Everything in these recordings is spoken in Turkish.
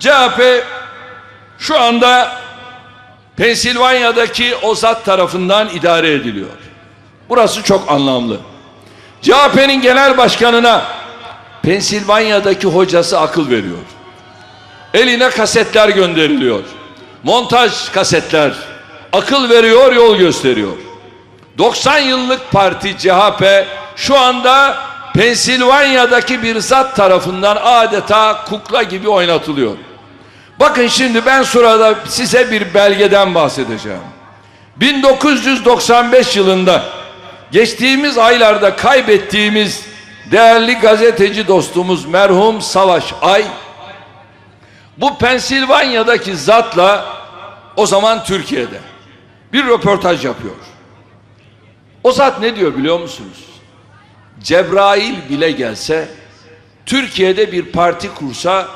CHP şu anda Pensilvanya'daki o zat tarafından idare ediliyor. Burası çok anlamlı. CHP'nin genel başkanına Pensilvanya'daki hocası akıl veriyor. Eline kasetler gönderiliyor. Montaj kasetler. Akıl veriyor, yol gösteriyor. 90 yıllık parti CHP şu anda Pensilvanya'daki bir zat tarafından adeta kukla gibi oynatılıyor. Bakın şimdi ben sırada size bir belgeden bahsedeceğim. 1995 yılında geçtiğimiz aylarda kaybettiğimiz değerli gazeteci dostumuz merhum Savaş Ay bu Pensilvanya'daki zatla o zaman Türkiye'de bir röportaj yapıyor. O zat ne diyor biliyor musunuz? Cebrail bile gelse Türkiye'de bir parti kursa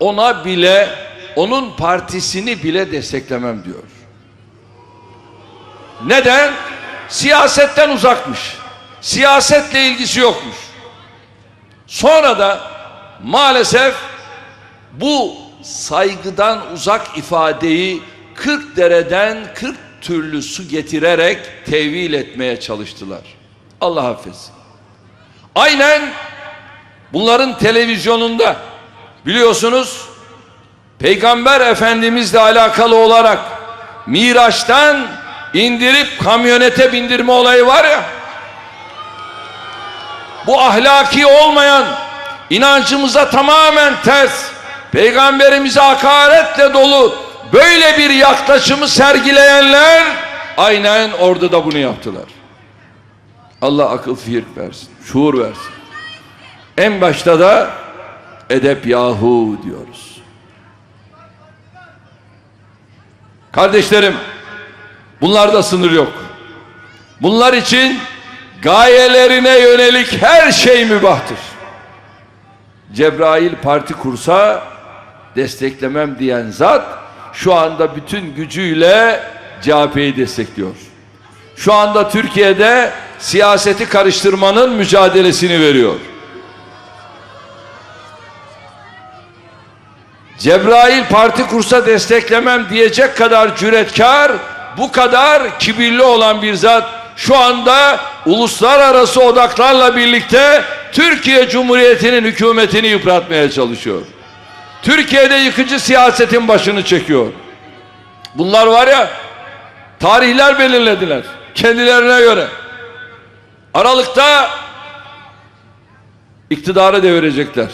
ona bile onun partisini bile desteklemem diyor. Neden? Siyasetten uzakmış. Siyasetle ilgisi yokmuş. Sonra da maalesef bu saygıdan uzak ifadeyi 40 dereden 40 türlü su getirerek tevil etmeye çalıştılar. Allah affetsin. Aynen bunların televizyonunda biliyorsunuz Peygamber Efendimizle alakalı olarak Miraç'tan indirip kamyonete bindirme olayı var ya bu ahlaki olmayan inancımıza tamamen ters peygamberimize hakaretle dolu böyle bir yaklaşımı sergileyenler aynen orada da bunu yaptılar. Allah akıl fikir versin, şuur versin. En başta da edep yahu diyoruz. Kardeşlerim, bunlarda sınır yok. Bunlar için gayelerine yönelik her şey mübahtır. Cebrail parti kursa desteklemem diyen zat şu anda bütün gücüyle CHP'yi destekliyor. Şu anda Türkiye'de siyaseti karıştırmanın mücadelesini veriyor. Cebrail parti kursa desteklemem diyecek kadar cüretkar, bu kadar kibirli olan bir zat şu anda uluslararası odaklarla birlikte Türkiye Cumhuriyeti'nin hükümetini yıpratmaya çalışıyor. Türkiye'de yıkıcı siyasetin başını çekiyor. Bunlar var ya tarihler belirlediler kendilerine göre. Aralıkta iktidarı devirecekler.